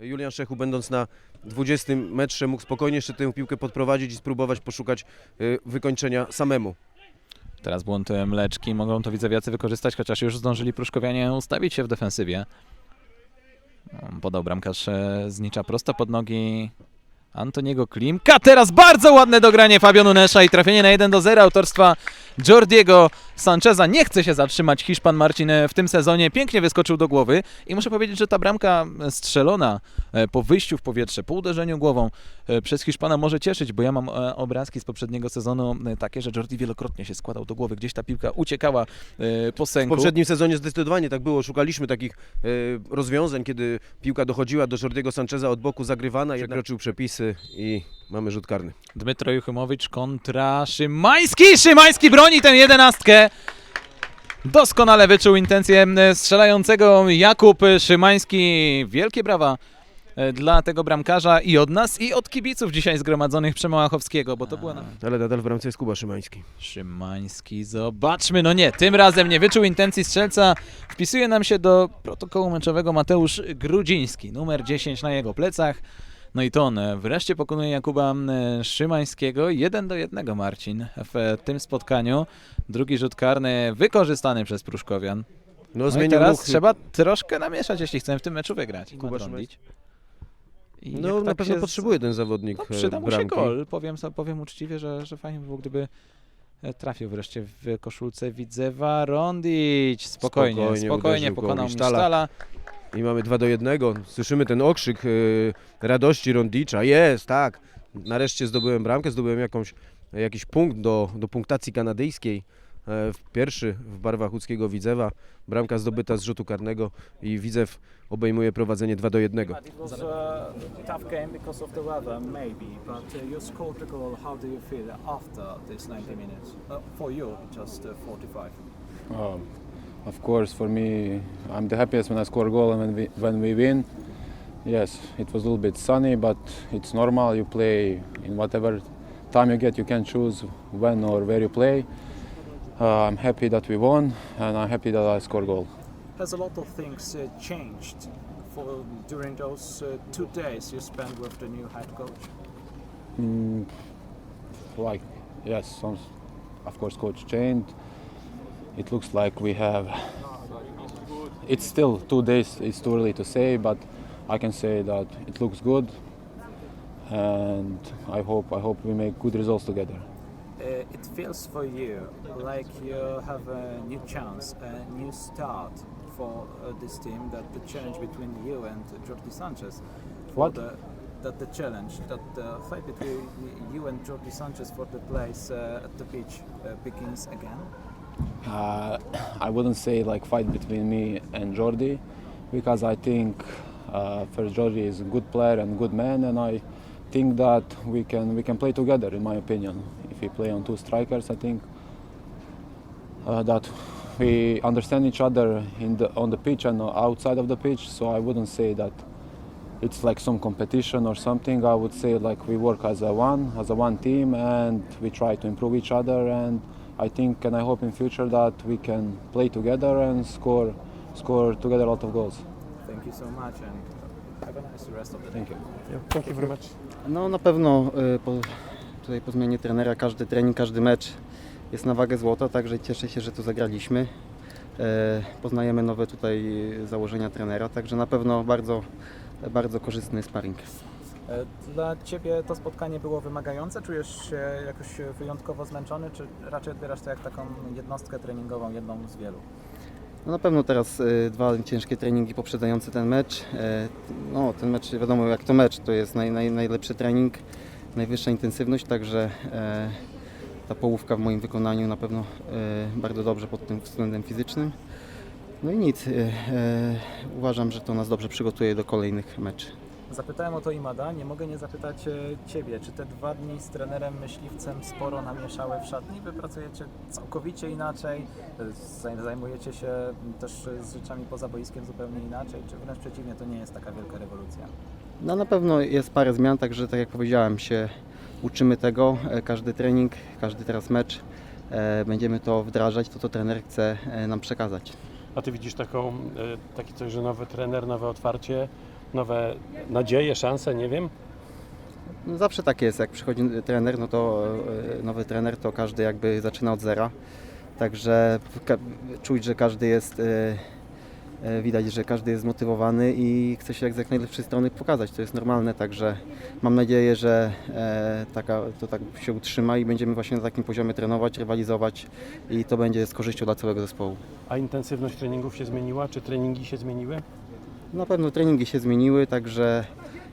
Julian Szechu będąc na 20 metrze mógł spokojnie jeszcze tę piłkę podprowadzić i spróbować poszukać y, wykończenia samemu. Teraz błąd e, Mleczki, mogą to widzowiacy wykorzystać, chociaż już zdążyli Pruszkowianie ustawić się w defensywie. No, Podał bramkarz e, znicza prosto pod nogi Antoniego Klimka. Teraz bardzo ładne dogranie Fabio Nunesza i trafienie na 1 do 0 autorstwa Jordiego Sancheza. Nie chce się zatrzymać Hiszpan Marcin e, w tym sezonie. Pięknie wyskoczył do głowy i muszę powiedzieć, że ta bramka e, strzelona e, po wyjściu w powietrze, po uderzeniu głową przez Hiszpana może cieszyć, bo ja mam obrazki z poprzedniego sezonu takie, że Jordi wielokrotnie się składał do głowy, gdzieś ta piłka uciekała po W sęku. poprzednim sezonie zdecydowanie tak było. Szukaliśmy takich rozwiązań, kiedy piłka dochodziła do Jordiego Sancheza od boku zagrywana, przekroczył przepisy i mamy rzut karny. Dmytro Juchymowicz kontra Szymański. Szymański broni tę jedenastkę. Doskonale wyczuł intencję e, strzelającego Jakub Szymański. Wielkie brawa e, dla tego bramkarza i od nas, i od kibiców dzisiaj zgromadzonych Przemałachowskiego, bo to była... Na... Ale nadal w bramce jest Kuba Szymański. Szymański, zobaczmy, no nie, tym razem nie wyczuł intencji strzelca. Wpisuje nam się do protokołu meczowego Mateusz Grudziński, numer 10 na jego plecach. No i to on wreszcie pokonuje Jakuba e, Szymańskiego. 1 do 1 Marcin w tym spotkaniu. Drugi rzut karny wykorzystany przez Pruszkowian. No, No i teraz ruch. trzeba troszkę namieszać, jeśli chcemy w tym meczu wygrać. Kuba. I No na tak pewno z- potrzebuje ten zawodnik no, e, przyda mu się gol. Powiem, powiem uczciwie, że, że fajnie by było, gdyby e, trafił wreszcie w koszulce Widzewa Rondić. Spokojnie, Spokojnie spokojnie, pokonał Misztala. I mamy 2 do 1. Słyszymy ten okrzyk y, radości Rondicza. Jest, tak. Nareszcie zdobyłem bramkę, zdobyłem jakąś, jakiś punkt do, do punktacji kanadyjskiej. E, w pierwszy w barwach łódzkiego Widzewa. Bramka zdobyta z rzutu karnego i Widzew obejmuje prowadzenie 2 do 1. It was a tough game because of the weather, maybe, but uh, you scored the goal. How do you feel after this 90 minutes? Uh, for you, just uh, 45. Um, of course, for me, I'm the happiest when I score a goal and when we, when we win. Yes, it was a little bit sunny, but it's normal. You play in whatever time you get. You can choose when or where you play. Uh, I'm happy that we won, and I'm happy that I scored a goal. Has a lot of things uh, changed for during those uh, two days you spent with the new head coach? Mm, like, yes, some, of course, coach changed. It looks like we have. It's still two days. It's too early to say, but I can say that it looks good, and I hope I hope we make good results together. Uh, it feels for you like you have a new chance, a new start for uh, this team. That the challenge between you and Jordi Sanchez, What? The, that the challenge, that the fight between you and Jordi Sanchez for the place uh, at the pitch uh, begins again. Uh, I wouldn't say like fight between me and Jordi, because I think uh, first Jordi is a good player and good man, and I think that we can we can play together. In my opinion, if we play on two strikers, I think uh, that we understand each other in the on the pitch and outside of the pitch. So I wouldn't say that it's like some competition or something. I would say like we work as a one, as a one team, and we try to improve each other. And I think and I hope in future that we can play together and score score together a lot of goals. Thank you so much and have a nice rest of the day. Thank you. No na pewno y, po, tutaj po zmianie trenera każdy trening, każdy mecz jest na wagę złota, także cieszę się, że tu zagraliśmy. E, Poznajemy nowe tutaj założenia trenera, także na pewno bardzo, bardzo korzystny sparring. E, Dla Ciebie to spotkanie było wymagające? Czujesz się jakoś wyjątkowo zmęczony, czy raczej odbierasz to jak taką jednostkę treningową, jedną z wielu? No na pewno teraz y, dwa ciężkie treningi poprzedzające ten mecz. E, No ten mecz wiadomo jak to mecz, to jest naj, naj, najlepszy trening, najwyższa intensywność, także e, ta połówka w moim wykonaniu na pewno e, bardzo dobrze pod tym względem fizycznym. No i nic, e, e, uważam, że to nas dobrze przygotuje do kolejnych meczy. Zapytałem o to Imada, nie mogę nie zapytać e, Ciebie, czy te dwa dni z trenerem myśliwcem sporo namieszały w szatni? Wy pracujecie całkowicie inaczej, e, zaj- zajmujecie się też z rzeczami poza boiskiem zupełnie inaczej, czy wręcz przeciwnie, to nie jest taka wielka rewolucja? No na pewno jest parę zmian, także tak jak powiedziałem, się uczymy tego. E, Każdy trening, każdy teraz mecz będziemy to wdrażać, to co trener chce nam przekazać. A ty widzisz taką, taki coś, że nowy trener, nowe otwarcie nowe nadzieje, szanse, nie wiem. No zawsze tak jest, jak przychodzi trener, no to e, nowy trener, to każdy jakby zaczyna od zera. Także czuć, że każdy jest, e, e, widać, że każdy jest zmotywowany i chce się jak z jak najlepszej strony pokazać. To jest normalne, także mam nadzieję, że taka, to tak się utrzyma i będziemy właśnie na takim poziomie trenować, rywalizować i to będzie z korzyścią dla całego zespołu. A intensywność treningów się zmieniła? Czy treningi się zmieniły? Na pewno treningi się zmieniły, także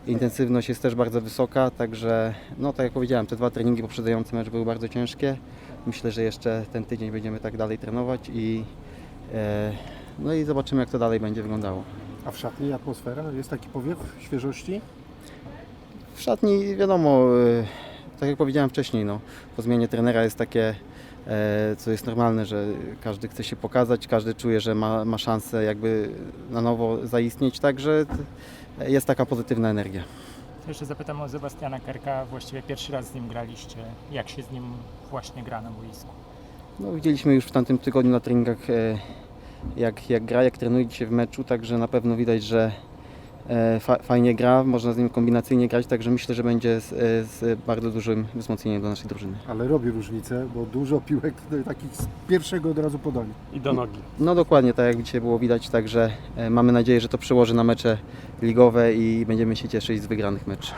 intensywność jest też bardzo wysoka, także no tak jak powiedziałem, te dwa treningi poprzedzające mecz były bardzo ciężkie. Myślę, że jeszcze ten tydzień będziemy tak dalej trenować i e, no i zobaczymy jak to dalej będzie wyglądało. A w szatni atmosfera? Jest taki powiew świeżości? W szatni wiadomo, e, tak jak powiedziałem wcześniej, no, po zmianie trenera jest takie, e, co jest normalne, że każdy chce się pokazać, każdy czuje, że ma, ma szansę jakby na nowo zaistnieć, także jest taka pozytywna energia. Jeszcze zapytam o Sebastiana Kerka. Właściwie pierwszy raz z nim graliście. Jak się z nim właśnie gra na boisku? No, widzieliśmy już w tamtym tygodniu na treningach, e, jak, jak gra, jak trenuje dzisiaj w meczu, także na pewno widać, że fa, fajnie gra, można z nim kombinacyjnie grać, także myślę, że będzie z, e, z bardzo dużym wzmocnieniem dla naszej drużyny. Ale robi różnicę, bo dużo piłek takich z pierwszego od razu podania. I do nogi. No dokładnie, tak jak dzisiaj było widać, także e, mamy nadzieję, że to przełoży na mecze ligowe i będziemy się cieszyć z wygranych meczów.